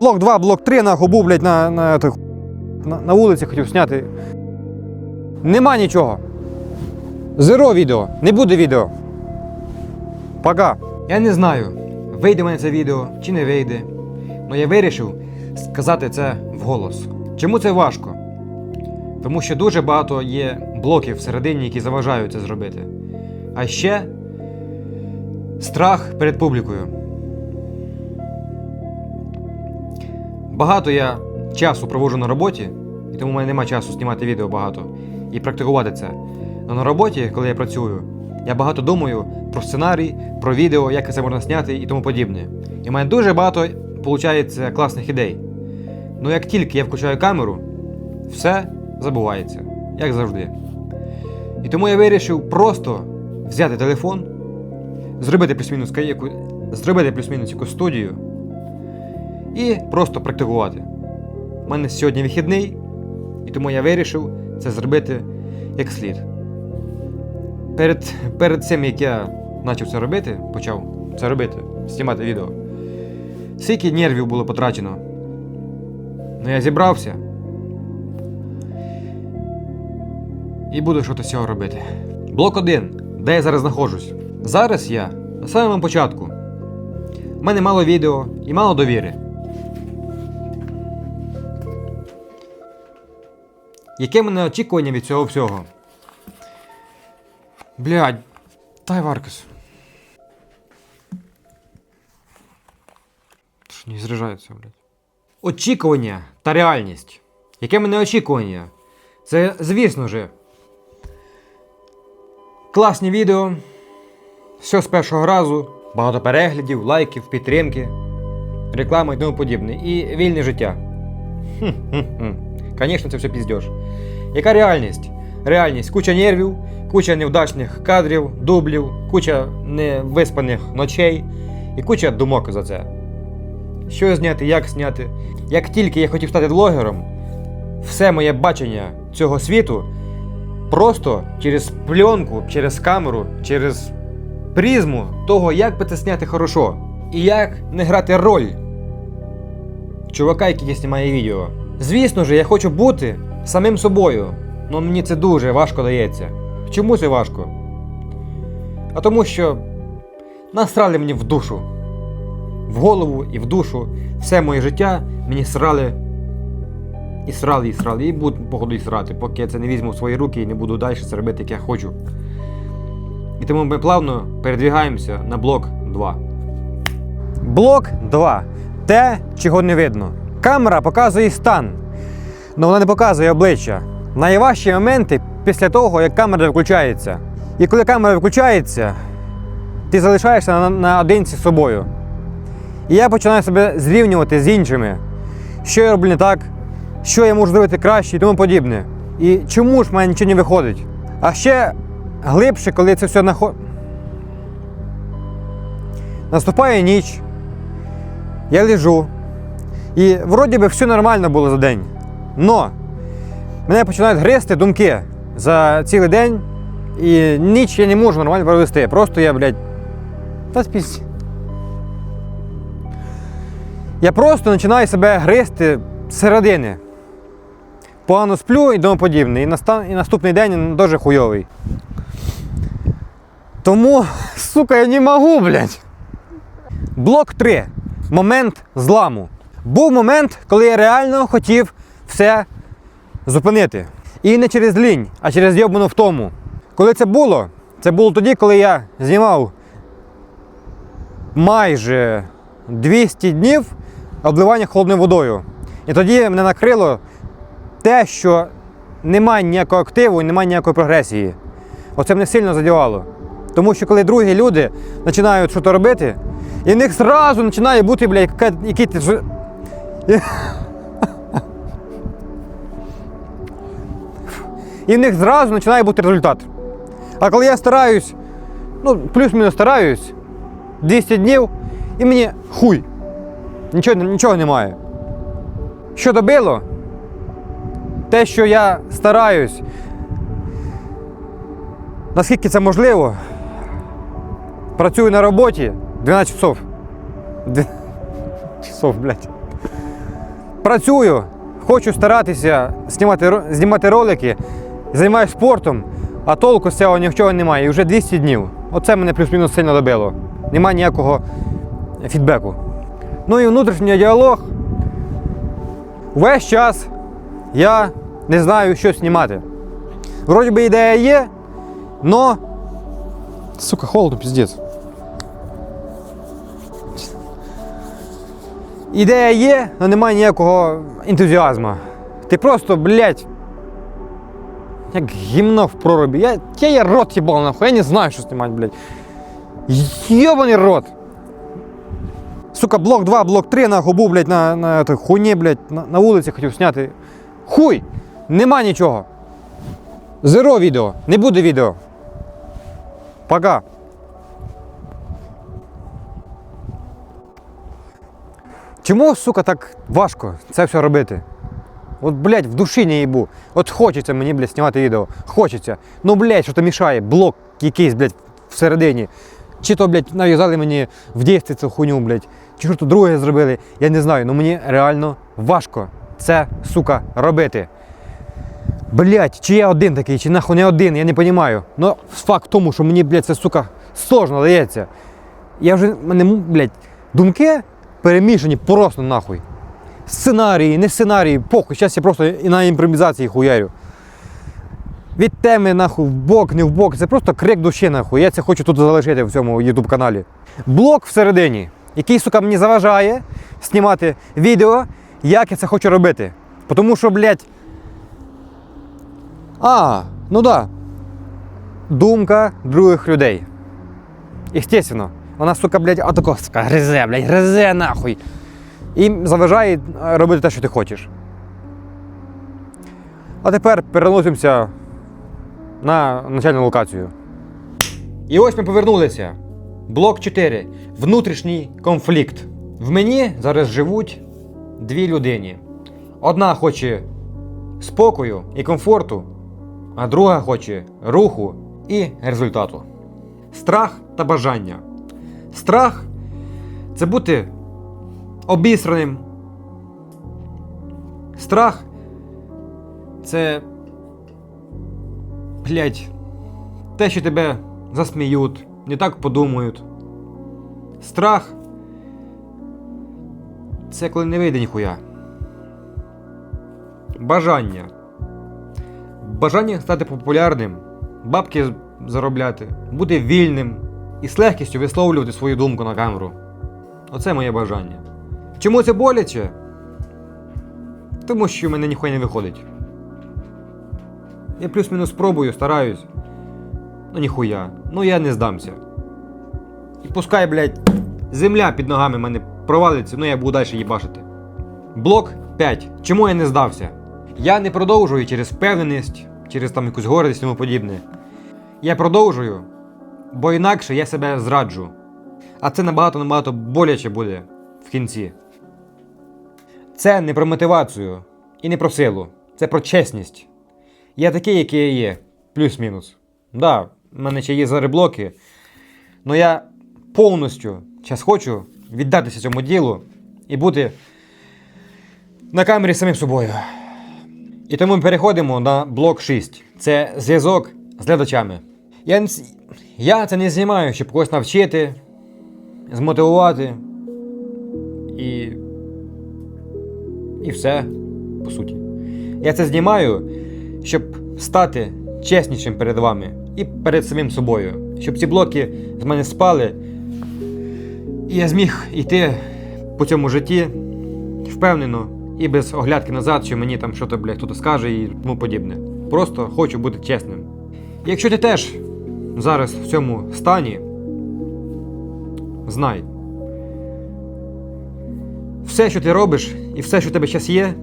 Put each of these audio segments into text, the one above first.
Блок 2, блок 3, нахуй був, блядь, на, на, на, на вулиці хотів зняти. Нема нічого. Зеро відео. Не буде відео. Пока. Я не знаю, вийде мене це відео чи не вийде. Але я вирішив сказати це вголос. Чому це важко? Тому що дуже багато є блоків всередині, які заважають це зробити. А ще страх перед публікою. Багато я часу проводжу на роботі, і тому в мене немає часу знімати відео багато і практикувати це. Але на роботі, коли я працюю, я багато думаю про сценарій, про відео, як це можна зняти і тому подібне. І в мене дуже багато виходить класних ідей. Ну як тільки я включаю камеру, все забувається, як завжди. І тому я вирішив просто взяти телефон, зробити плюс-мінус зробити плюс-мінус якусь студію і просто практикувати. У мене сьогодні вихідний, і тому я вирішив це зробити як слід. Перед, перед цим, як я почав це робити, почав це робити, знімати відео, скільки нервів було потрачено. Ну я зібрався. І буду щось з цього робити. Блок 1. Де я зараз знаходжусь? Зараз я на самому початку. У мене мало відео і мало довіри. Яке мене очікування від цього всього? Блядь, дай Варкас. Не зряджається, блядь. Очікування та реальність. Яке мене очікування? Це, звісно же. Класні відео. Все з першого разу. Багато переглядів, лайків, підтримки, реклама і тому подібне. І вільне життя. Хм-хм-хм. Звісно, це все піздєш. Яка реальність? Реальність куча нервів, куча невдачних кадрів, дублів, куча невиспаних ночей і куча думок за це. Що зняти, як зняти. Як тільки я хотів стати блогером, все моє бачення цього світу просто через пленку, через камеру, через призму того, як би це зняти хорошо. І як не грати роль чувака, який знімає відео. Звісно ж, я хочу бути самим собою, але мені це дуже важко дається. Чому це важко? А тому що насрали мені в душу. В голову і в душу. Все моє життя мені срали. І срали, і срали. І буду, походу, і срати, поки я це не візьму в свої руки і не буду далі це робити, як я хочу. І тому ми плавно передвігаємося на блок 2. Блок 2. Те, чого не видно. Камера показує стан, але вона не показує обличчя. Найважчі моменти після того, як камера виключається. І коли камера виключається, ти залишаєшся на, наодинці з собою. І я починаю себе зрівнювати з іншими. Що я роблю не так, що я можу зробити краще і тому подібне. І чому ж в мене нічого не виходить? А ще глибше, коли це все нахо... Наступає ніч, я лежу, і вроді би все нормально було за день. Но мене починають гризти думки за цілий день, і ніч я не можу нормально провести. Просто я, блядь, та спісь. Я просто починаю себе гризти зсередини. Погано сплю і тому подібне. І наступний день дуже хуйовий. Тому, сука, я не можу, блядь. Блок 3. Момент зламу. Був момент, коли я реально хотів все зупинити. І не через лінь, а через йобану втому. Коли це було? Це було тоді, коли я знімав майже 200 днів обливання холодною водою. І тоді мене накрило те, що немає ніякого активу і немає ніякої прогресії. Оце мене сильно задівало. Тому що коли другі люди починають щось робити, і в них зразу починає бути, бля, яка- який-то ж- І в них зразу починає бути результат. А коли я стараюсь, ну, плюс-мінус стараюсь, 200 днів, і мені хуй. Нічого, нічого немає. Що добило? Те, що я стараюсь, наскільки це можливо, працюю на роботі 12 часов. 12 часов, блядь. Працюю, хочу старатися знімати, знімати ролики, займаюся спортом, а толку з цього нічого немає. І вже 200 днів. Оце мене плюс-мінус сильно добило. Немає ніякого фідбеку. Ну і внутрішній діалог. Весь час я не знаю, що знімати. Вроді би ідея є, но. Сука, холодно, піздець. Ідея є, але немає ніякого ентузіазму. Ти просто, блядь, як гімно в проробі. Я, я, я рот їбав нахуй, я не знаю, що знімати, блядь. Йобаний рот. Сука, блок 2, блок 3 нахуй був, блядь, на, на той хуйні, блядь, на, на вулиці хотів зняти. Хуй! Нема нічого. Зеро відео. Не буде відео. Пока. Чому, сука, так важко це все робити? От, блядь, в душі не їбу. От хочеться мені, блядь, знімати відео. Хочеться. Ну, блядь, що то мішає. Блок якийсь, блядь, всередині. Чи то, блядь, нав'язали мені в дійстві цю хуйню, блядь. Чи що то друге зробили, я не знаю. Ну мені реально важко це, сука, робити. Блять, чи я один такий, чи нахуй не один, я не розумію. Ну, факт в тому, що мені, блядь, це, сука, сложно дається. Я вже, мене, блядь, думки перемішані просто нахуй. Сценарії, не сценарії, похуй, зараз я просто і на імпровізації хуярю. Від теми нахуй в бок, не в бок. Це просто крик душі, нахуй. Я це хочу тут залишити в цьому YouTube каналі. Блок всередині, який, сука, мені заважає знімати відео, як я це хочу робити. Тому що, блядь. А, ну да. Думка других людей. Естественно. Вона, сука, блядь, отако, сука, гризе, блядь, гризе нахуй. І заважає е, робити те, що ти хочеш. А тепер переносимося на начальну локацію. І ось ми повернулися. Блок 4. Внутрішній конфлікт. В мені зараз живуть дві людини. Одна хоче спокою і комфорту, а друга хоче руху і результату. Страх та бажання. Страх це бути обісраним. Страх це. Блять, те, що тебе засміють, не так подумають. Страх це коли не вийде ніхуя. Бажання. Бажання стати популярним, бабки заробляти, бути вільним і з легкістю висловлювати свою думку на камеру. Оце моє бажання. Чому це боляче? Тому що в мене ніхуя не виходить. Я плюс-мінус пробую, стараюсь. Ну ніхуя. Ну я не здамся. І пускай, блядь, земля під ногами мене провалиться, ну я буду далі їбашити. Блок 5. Чому я не здався? Я не продовжую через впевненість, через там якусь гордість і тому подібне. Я продовжую, бо інакше я себе зраджу. А це набагато набагато боляче буде в кінці. Це не про мотивацію і не про силу. Це про чесність. Я такий, який я є, плюс-мінус. Да, в мене ще є зареблоки, але я повністю зараз хочу віддатися цьому ділу і бути на камері самим собою. І тому ми переходимо на блок 6. Це зв'язок з глядачами. Я, я це не знімаю, щоб когось навчити, змотивувати. І. І все, по суті. Я це знімаю, щоб стати чеснішим перед вами і перед самим собою. Щоб ці блоки з мене спали. І я зміг йти по цьому житті впевнено і без оглядки назад, що мені там щось, блядь, хтось скаже і тому подібне. Просто хочу бути чесним. Якщо ти теж зараз в цьому стані, знай. Все, що ти робиш, і все, що в тебе зараз є,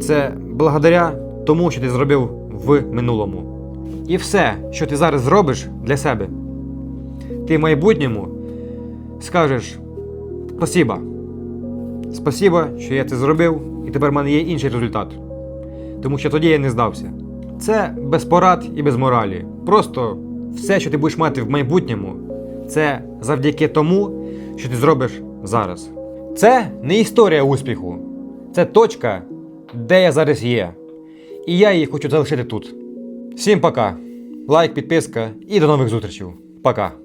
це благодаря тому, що ти зробив в минулому. І все, що ти зараз зробиш для себе, ти в майбутньому скажеш спасіба. Спасіба, що я це зробив, і тепер в мене є інший результат. Тому що тоді я не здався. Це без порад і без моралі. Просто все, що ти будеш мати в майбутньому, це завдяки тому, що ти зробиш зараз. Це не історія успіху. Це точка, де я зараз є. І я її хочу залишити тут. Всім пока. Лайк, підписка і до нових зустрічей. Пока.